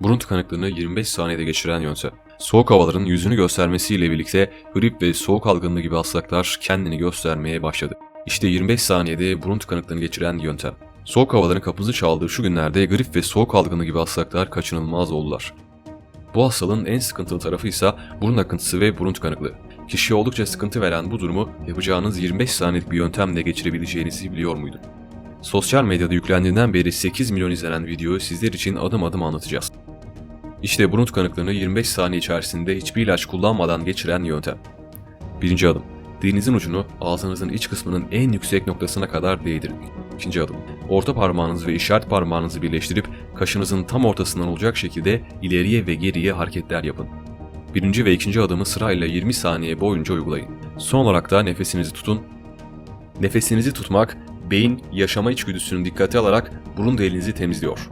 Burun tıkanıklığını 25 saniyede geçiren yöntem. Soğuk havaların yüzünü göstermesiyle birlikte grip ve soğuk algınlığı gibi hastalıklar kendini göstermeye başladı. İşte 25 saniyede burun tıkanıklığını geçiren yöntem. Soğuk havaların kapımızı çaldığı şu günlerde grip ve soğuk algınlığı gibi hastalıklar kaçınılmaz oldular. Bu hastalığın en sıkıntılı tarafı ise burun akıntısı ve burun tıkanıklığı. Kişiye oldukça sıkıntı veren bu durumu yapacağınız 25 saniyelik bir yöntemle geçirebileceğinizi biliyor muydun? Sosyal medyada yüklendiğinden beri 8 milyon izlenen videoyu sizler için adım adım anlatacağız. İşte burun tıkanıklığını 25 saniye içerisinde hiçbir ilaç kullanmadan geçiren yöntem. Birinci adım. Dilinizin ucunu ağzınızın iç kısmının en yüksek noktasına kadar değdirin. İkinci adım. Orta parmağınızı ve işaret parmağınızı birleştirip kaşınızın tam ortasından olacak şekilde ileriye ve geriye hareketler yapın. Birinci ve ikinci adımı sırayla 20 saniye boyunca uygulayın. Son olarak da nefesinizi tutun. Nefesinizi tutmak, beyin yaşama içgüdüsünü dikkate alarak burun deliğinizi temizliyor.